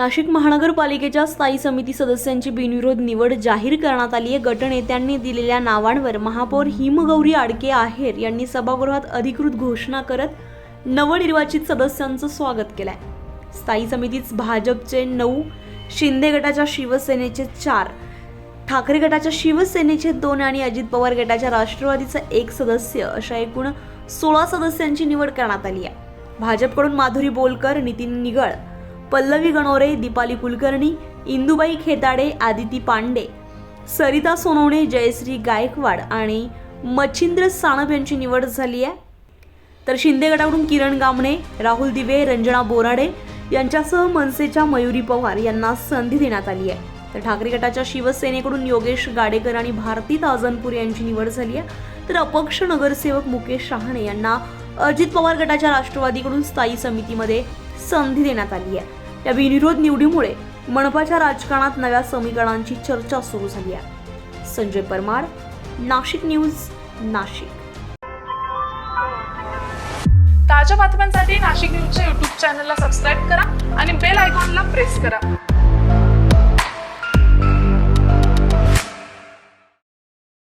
नाशिक महानगरपालिकेच्या स्थायी समिती सदस्यांची बिनविरोध निवड जाहीर करण्यात आली आहे. गटनेत्यांनी दिलेल्या नावांवर महापौर हिमगौरी आडके आहेर यांनी सभागृहात अधिकृत घोषणा करत नवनिर्वाचित सदस्यांचं स्वागत केलंय. स्थायी समितीत भाजपचे नऊ शिंदे गटाच्या शिवसेनेचे चार ठाकरे गटाच्या शिवसेनेचे दोन आणि अजित पवार गटाच्या राष्ट्रवादीचा एक सदस्य अशा एकूण सोळा सदस्यांची निवड करण्यात आली आहे. भाजपकडून माधुरी बोलकर नितीन निगळ पल्लवी गणोरे दीपाली कुलकर्णी इंदुबाई खेताडे आदिती पांडे सरिता सोनवणे जयश्री गायकवाड आणि मच्छिंद्र साणप यांची निवड झाली आहे. तर शिंदे गटाकडून किरण गामणे राहुल दिवे रंजना बोराडे यांच्यासह मनसेच्या मयुरी पवार यांना संधी देण्यात आली आहे. तर ठाकरे गटाच्या शिवसेनेकडून योगेश गाडेकर आणि भारती ताजनपूर यांची निवड झाली आहे. तर अपक्ष नगरसेवक मुकेश शहाणे यांना अजित पवार गटाच्या राष्ट्रवादीकडून स्थायी समितीमध्ये संधी देण्यात आली आहे. या बिनविरोध निवडीमुळे मनपाच्या राजकारणात नव्या समीकरणांची चर्चा सुरू झाली आहे. संजय परमार नाशिक न्यूज नाशिक. ताज्या बातम्यांसाठी नाशिक न्यूजच्या युट्यूब चॅनलला सबस्क्राईब करा आणि बेल आयकॉनला प्रेस करा.